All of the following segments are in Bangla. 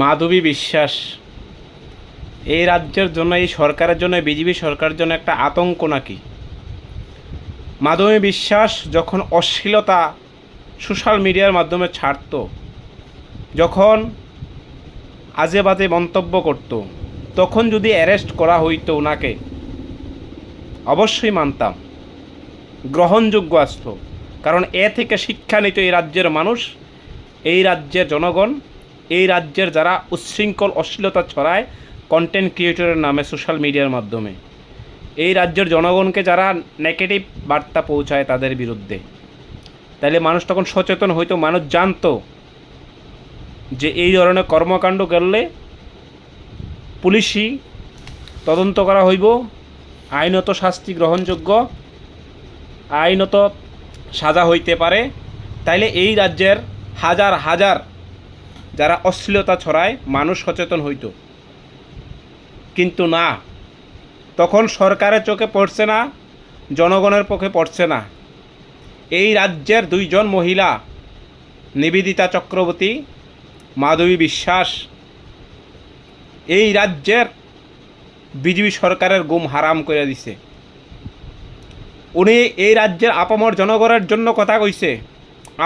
মাধবী বিশ্বাস। এই রাজ্যের জন্য, এই সরকারের জন্য বিজেপি সরকারের জন্য একটা আতঙ্ক নাকি? মাধবী বিশ্বাস যখন অশ্লীলতা সোশ্যাল মিডিয়ার মাধ্যমে ছাড়তো, যখন আজে বাজে মন্তব্য করত, তখন যদি অ্যারেস্ট করা হইতো ওনাকে অবশ্যই মানতাম। গ্রহণযোগ্য আসতো কারণ এ থেকে শিক্ষা নিত এই রাজ্যের মানুষ, এই রাজ্যের জনগণ এই রাজ্যের যারা উচ্ছৃঙ্খল, অশ্লীলতা ছড়ায় কন্টেন্ট ক্রিয়েটরের নামে সোশ্যাল মিডিয়ার মাধ্যমে। এই রাজ্যের জনগণকে যারা নেগেটিভ বার্তা পৌঁছায় তাদের বিরুদ্ধে। তাহলে মানুষ তখন সচেতন হইতো, মানুষ জানতো যে এই ধরনের কর্মকাণ্ড করলে পুলিশই তদন্ত করা হইব, আইনত শাস্তি গ্রহণযোগ্য, আইনত সাজা হইতে পারে। তাইলে এই রাজ্যের হাজার হাজার যারা অশ্লীলতা ছড়ায় মানুষ সচেতন হইত। কিন্তু না, তখন সরকারের চোখে পড়ছে না, জনগণের পক্ষে পড়ছে না। এই রাজ্যের দুইজন মহিলা, নিবেদিতা চক্রবর্তী, মাধবী বিশ্বাস, এই রাজ্যের বিজেপি সরকারের গুম হারাম করে দিছে। উনি এই রাজ্যের আপামর জনগণের জন্য কথা কইছে,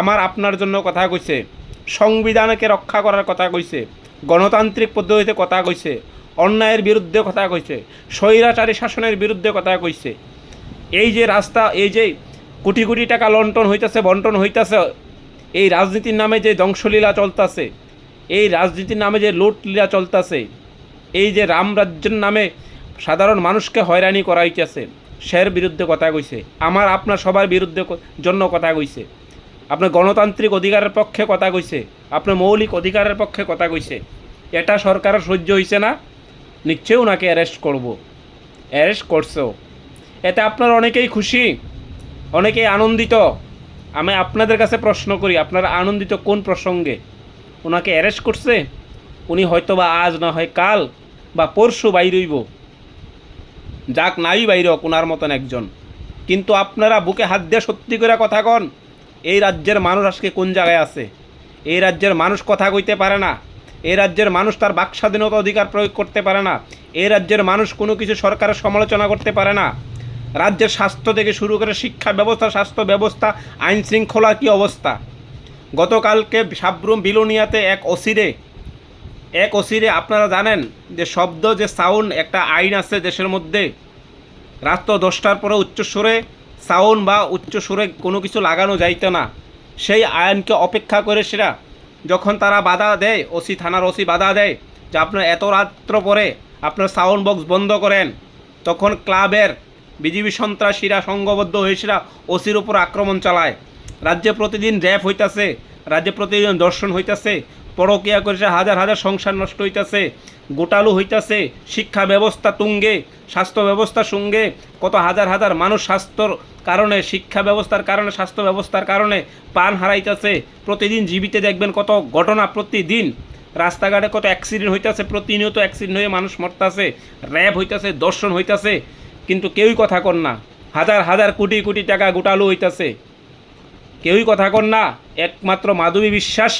আমার আপনার জন্য কথা কইছে। সংবিধানকে রক্ষা করার কথা কইছে, গণতান্ত্রিক পদ্ধতিতে কথা কইছে, অন্যায়ের বিরুদ্ধে কথা কইছে, স্বৈরাচারী শাসনের বিরুদ্ধে কথা কইছে। এই যে রাস্তা, এই যে কোটি কোটি টাকা লন্টন হইতাছে বন্টন হইতাছে, এই রাজনীতির নামে যে ধ্বংসলীলা চলতাছে, এই রাজনীতির নামে যে লুটলীলা চলতাছে, এই যে রাম রাজ্যের নামে সাধারণ মানুষকে হয়রানি করা হইতেছে, সের বিরুদ্ধে কথা কইছে, আমার, আপনার সবার বিরুদ্ধে জন্য কথা কইছে। আপনার গণতান্ত্রিক অধিকারের পক্ষে কথা কইছে, আপনার মৌলিক অধিকারের পক্ষে কথা কইছে। এটা সরকারের সহ্য হইছে না, নিশ্চয়ই ওনাকে অ্যারেস্ট করব। অ্যারেস্ট করছেও এতে আপনার অনেকেই খুশি, অনেকেই আনন্দিত। আমি আপনাদের কাছে প্রশ্ন করি, আপনারা আনন্দিত কোন প্রসঙ্গে? ওনাকে অ্যারেস্ট করছে? উনি হয়তো বা আজ না হয় কাল বা পরশু বাইরইব যাক, নাই বাইর ওনার মতন একজন। কিন্তু আপনারা বুকে হাত দিয়ে সত্যি করে কথা কন। এই রাজ্যের মানুষ আজকে কোন জায়গায় আছে? এই রাজ্যের মানুষ কথা কইতে পারে না। এই রাজ্যের মানুষ তার বাক স্বাধীনতা অধিকার প্রয়োগ করতে পারে না। এই রাজ্যের মানুষ কোনো কিছু সরকারের সমালোচনা করতে পারে না। রাজ্যের স্বাস্থ্য থেকে শুরু করে শিক্ষা ব্যবস্থা, স্বাস্থ্য ব্যবস্থা, আইন শৃঙ্খলার কী অবস্থা? গতকালকে সাবরুম বিলোনিয়াতে এক অসিরে এক অসিরে আপনারা জানেন যে শব্দ, যে সাউন্ড একটা আইন আছে দেশের মধ্যে। রাত দশটার পরে উচ্চস্বরে সাউন্ড বা উচ্চ সুরে কোনো কিছু লাগানো যাইত না। সেই আইনকে অপেক্ষা করে সেরা। যখন তারা বাধা দেয়, ওসি থানার ওসি বাধা দেয়, যে আপনার এত রাত্র পরে আপনার সাউন্ড বক্স বন্ধ করেন, তখন ক্লাবের বিজিবি সন্ত্রাসীরা সংঘবদ্ধ হয়ে সেরা ওসির উপর আক্রমণ চালায়। রাজ্যে প্রতিদিন র্যাপ হইতাছে, রাজ্যে প্রতিদিন দর্শন হইতাছে, পরকিয়া করেছে হাজার হাজার সংসার নষ্ট হইতাছে, গোটালু হইতাছে, শিক্ষা ব্যবস্থা তুঙ্গে, স্বাস্থ্য ব্যবস্থা সঙ্গে কত হাজার হাজার মানুষ স্বাস্থ্যর কারণে, শিক্ষা ব্যবস্থার কারণে, স্বাস্থ্য ব্যবস্থার কারণে প্রাণ হারাইতেছে। প্রতিদিন জীবিতে দেখবেন কত ঘটনা প্রতিদিন। রাস্তাঘাটে কত অ্যাক্সিডেন্ট হইতাছে, প্রতিনিয়ত অ্যাক্সিডেন্ট হয়ে মানুষ মরতাছে, র্যাব হইতাছে, দর্শন হইতাছে। কিন্তু কেউই কথা কর না। হাজার হাজার, কোটি কোটি টাকা গোটালু হইতাছে। কেউই কথা কর না। একমাত্র মাধবী বিশ্বাস,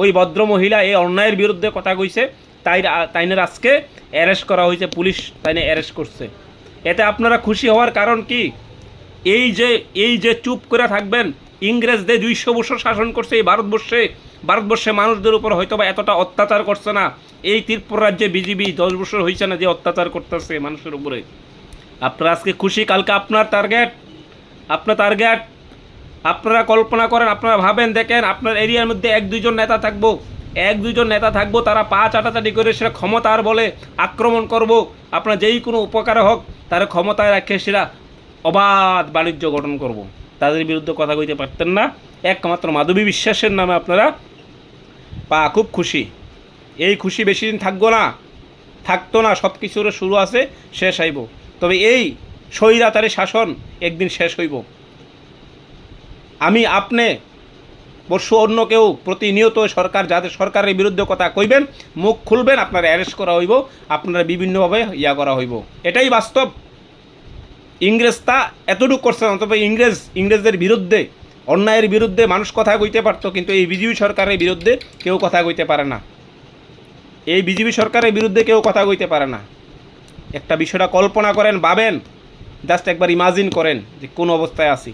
ওই ভদ্র মহিলা, এই অন্যায়ের বিরুদ্ধে কথা কইছে। তাই তাইনের আজকে অ্যারেস্ট করা হয়েছে পুলিশ তাইনে অ্যারেস্ট করছে। এতে আপনারা খুশি হওয়ার কারণ কি? এই যে এই যে চুপ করে থাকবেন, ইংরেজদের দুইশো বছর শাসন করছে এই ভারতবর্ষে ভারতবর্ষে মানুষদের উপর হয়তো বা এতটা অত্যাচার করছে না। এই ত্রিপুর রাজ্যে বিজিবি দশ বছর হয়েছে না যে অত্যাচার করতেছে মানুষের উপরে। আপনারা আজকে খুশি? কালকে আপনার টার্গেট আপনার টার্গেট আপনারা কল্পনা করেন, আপনারা ভাবেন, দেখেন আপনার এরিয়ার মধ্যে এক, দুইজন নেতা থাকব। এক, দুইজন নেতা থাকব, তারা পা চাটাচাটি করে সেটা ক্ষমতার বলে আক্রমণ করব। আপনার যেই কোনো উপকার হোক, তারা ক্ষমতায় রাখে সেটা অবাধ বাণিজ্য গঠন করব। তাদের বিরুদ্ধে কথা কইতে পারতেন না। একমাত্র মাধবী বিশ্বাসের নামে আপনারা পা খুব খুশি। এই খুশি বেশি দিন থাকব না। থাকতো না সব কিছুর শুরু আছে, শেষ হইব। তবে এই স্বৈরাচারী শাসন একদিন শেষ হইব। আমি আপনি পরশু অন্য কেউ প্রতিনিয়ত সরকার, যাদের সরকারের বিরুদ্ধে কথা কইবেন, মুখ খুলবেন, আপনারা অ্যারেস্ট করা হইব, আপনারা বিভিন্নভাবে ইয়া করা হইব। এটাই বাস্তব। ইংরেজ তা এতটুকু করছে না তবে ইংরেজ, ইংরেজদের বিরুদ্ধে, অন্যায়ের বিরুদ্ধে মানুষ কথা কইতে পারতো, কিন্তু এই বিজেপি সরকারের বিরুদ্ধে কেউ কথা কইতে পারে না। এই বিজেপি সরকারের বিরুদ্ধে কেউ কথা কইতে পারে না। একটা বিষয়টা কল্পনা করেন, ভাবেন, জাস্ট একবার ইমাজিন করেন যে কোন অবস্থায় আছি।